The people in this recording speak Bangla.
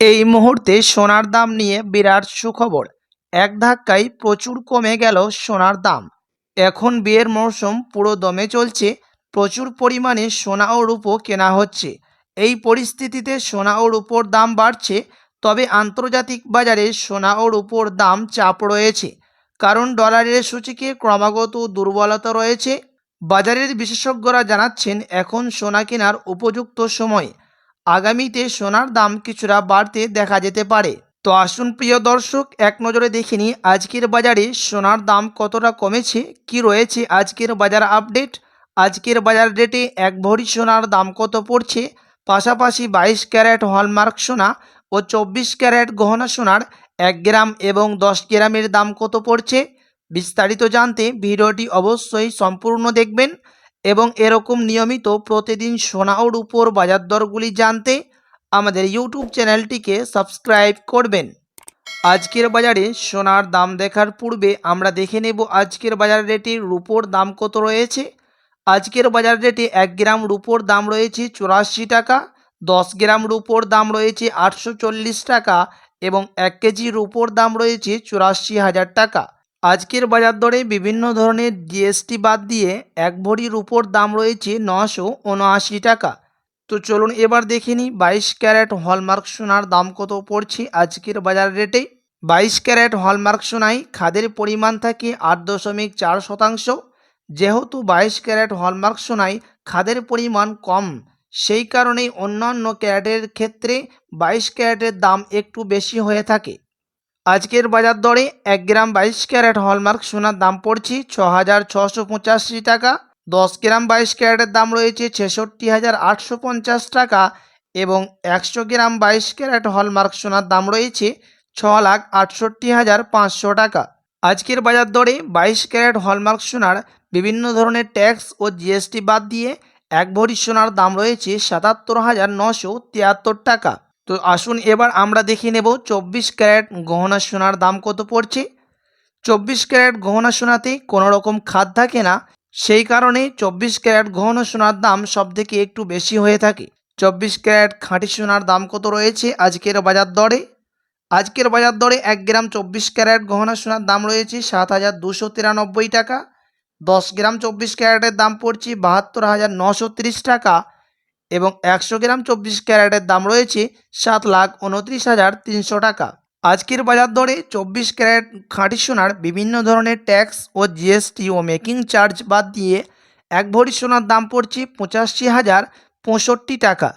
এই মুহূর্তে সোনার দাম নিয়ে বিরাট সুখবর। এক ধাক্কায় প্রচুর কমে গেল সোনার দাম। এখন বিয়ের মরশুম পুরো দমে চলছে, প্রচুর পরিমাণে সোনা ও রূপো কেনা হচ্ছে। এই পরিস্থিতিতে সোনা ও রূপোর দাম বাড়ছে, তবে আন্তর্জাতিক বাজারে সোনা ও রূপোর দাম চাপ রয়েছে। কারণ ডলারের সূচিকে ক্রমাগত দুর্বলতা রয়েছে। বাজারের বিশেষজ্ঞরা জানাচ্ছেন, এখন সোনা কেনার উপযুক্ত সময়। আগামীতে সোনার দাম কিছুটা বাড়তে দেখা যেতে পারে। তো আসুন প্রিয় দর্শক, এক নজরে দেখে নিই আজকের বাজারে সোনার দাম কতটা কমেছে, কি রয়েছে আজকের বাজার আপডেট। আজকের বাজার রেটে এক ভরি সোনার দাম কত পড়ছে, পাশাপাশি বাইশ ক্যারেট হলমার্ক সোনা ও চব্বিশ ক্যারেট গহনা সোনার এক গ্রাম এবং দশ গ্রামের দাম কত পড়ছে, বিস্তারিত জানতে ভিডিওটি অবশ্যই সম্পূর্ণ দেখবেন। এবং এরকম নিয়মিত প্রতিদিন সোনা ও রূপোর বাজার দরগুলি জানতে আমাদের ইউটিউব চ্যানেলটিকে সাবস্ক্রাইব করবেন। আজকের বাজারে সোনার দাম দেখার পূর্বে আমরা দেখে নেব আজকের বাজার রেটে রূপোর দাম কত রয়েছে। আজকের বাজার রেটে এক গ্রাম রূপোর দাম রয়েছে চুরাশি টাকা, দশ গ্রাম রূপোর দাম রয়েছে আটশো চল্লিশ টাকা এবং এক কেজি রূপোর দাম রয়েছে চুরাশি হাজার টাকা। আজকের বাজার দরে বিভিন্ন ধরনের জিএসটি বাদ দিয়ে এক ভরির উপর দাম রয়েছে নশো উনআশি টাকা। তো চলুন এবার দেখে নিই বাইশ ক্যারেট হলমার্ক সোনার দাম কত পড়ছে আজকের বাজার রেটে। বাইশ ক্যারেট হলমার্ক সোনায় খাদের পরিমাণ থাকে আট দশমিক চার শতাংশ। যেহেতু বাইশ ক্যারেট হলমার্ক সোনায় খাদের পরিমাণ কম, সেই কারণেই অন্যান্য ক্যারেটের ক্ষেত্রে বাইশ ক্যারেটের দাম একটু বেশি হয়ে থাকে। আজকের বাজার দরে এক গ্রাম বাইশ ক্যারেট হলমার্ক সোনার দাম পড়ছে ছ হাজার ছশো পঁচাশি টাকা। দশ গ্রাম বাইশ ক্যারেটের দাম রয়েছে ছেষট্টি হাজার আটশো পঞ্চাশ টাকা এবং একশো গ্রাম বাইশ ক্যারেট হলমার্ক সোনার দাম রয়েছে ছ লাখ আটষট্টি হাজার পাঁচশো টাকা। আজকের বাজার দরে বাইশ ক্যারেট হলমার্ক সোনার বিভিন্ন ধরনের ট্যাক্স ও জিএসটি বাদ দিয়ে এক ভরি সোনার দাম রয়েছে সাতাত্তর হাজার নশো তিয়াত্তর টাকা। তো আসুন এবার আমরা দেখে নেব চব্বিশ ক্যারেট গহনা সোনার দাম কত পড়ছে? চব্বিশ ক্যারেট গহনা সোনাতে কোনো রকম খাদ থাকে না, সেই কারণে চব্বিশ ক্যারেট গহনা সোনার দাম সব থেকে একটু বেশি হয়ে থাকে। চব্বিশ ক্যারেট খাঁটি সোনার দাম কত রয়েছে আজকের বাজার দরে? আজকের বাজার দরে এক গ্রাম চব্বিশ ক্যারেট গহনা সোনার দাম রয়েছে সাত হাজার দুশো তিরানব্বই টাকা, দশ গ্রাম চব্বিশ ক্যারেটের দাম পড়ছে বাহাত্তর হাজার নশো তিরিশ টাকা একশো গ্রাম চব্বিশ ক্যারেটের দাম রয়েছে সাত লাখ উনত্রিশ হাজার তিনশো টাকা। আজকের বাজার দরে চব্বিশ ক্যারেট খাঁটি সোনার বিভিন্ন ধরনের ট্যাক্স ও জিএসটি ও মেকিং চার্জ বাদ দিয়ে এক ভরি সোনার দাম পড়ছে পঁচাশি হাজার পঁয়ষট্টি টাকা।